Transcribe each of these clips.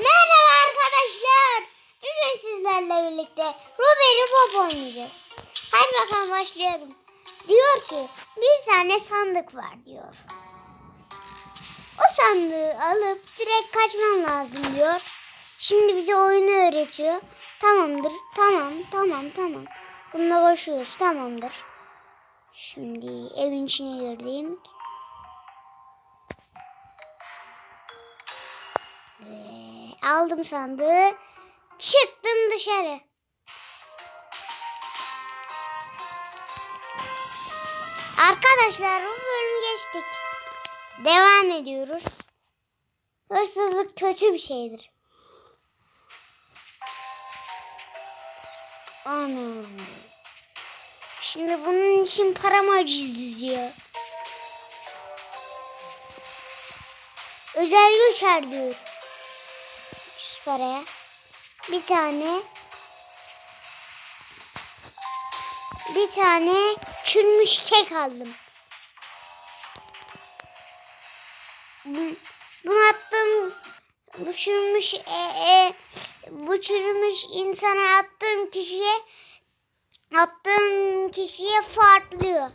Merhaba arkadaşlar. Bugün sizlerle birlikte Robert Bob oynayacağız. Hadi bakalım başlayalım. Diyor ki bir tane sandık var diyor. O sandığı alıp direkt kaçman lazım diyor. Şimdi bize oyunu öğretiyor. Tamamdır. Tamam tamam tamam. Bununla koşuyoruz. Tamamdır. Şimdi evin içine girdim. Aldım sandığı. Çıktım dışarı. Arkadaşlar bu bölüm geçtik. Devam ediyoruz. Hırsızlık kötü bir şeydir. Anam. Şimdi bunun için param acizliyor. Özel göçer diyor. 300 paraya. Bir tane. Bir tane çürümüş kek aldım. Bu- Bunu attım. Bu çürümüş e, e, bu çürümüş insana attığım kişiye attığım kişiye farklıyor.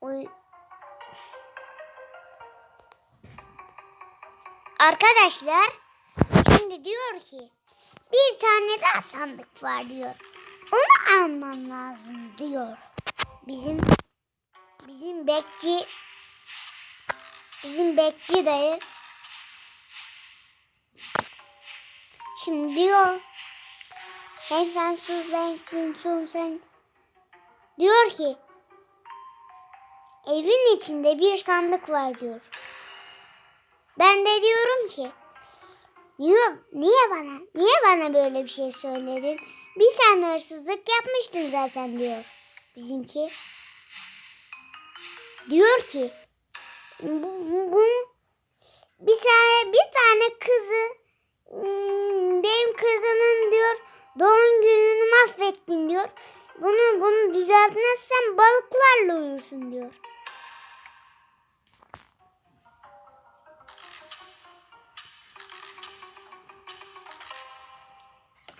Oy. Arkadaşlar şimdi diyor ki bir tane daha sandık var diyor. Onu almam lazım diyor. Bizim bizim bekçi bizim bekçi dayı şimdi diyor hem ben su bensin sun sen diyor ki evin içinde bir sandık var diyor. Ben de diyorum ki niye, niye bana niye bana böyle bir şey söyledin? Bir tane hırsızlık yapmıştın zaten diyor bizimki. Diyor ki bu, bu bir tane bir tane kızı hmm, benim kızımın diyor doğum gününü mahvettin diyor. Bunu bunu düzeltmezsen balıklarla uyursun diyor.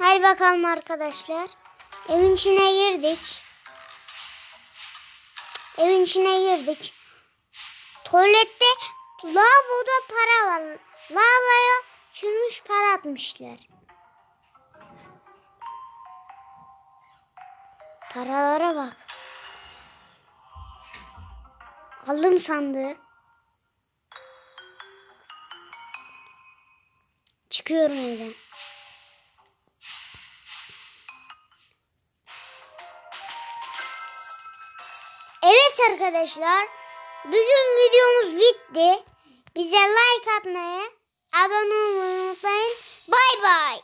Hadi bakalım arkadaşlar. Evin içine girdik. Evin içine girdik. Tuvalette lavaboda para var. Lavaboya çürümüş para atmışlar. Paralara bak. Aldım sandığı. Çıkıyorum evden. Evet arkadaşlar. Bugün videomuz bitti. Bize like atmayı, abone olmayı unutmayın. Bay bay.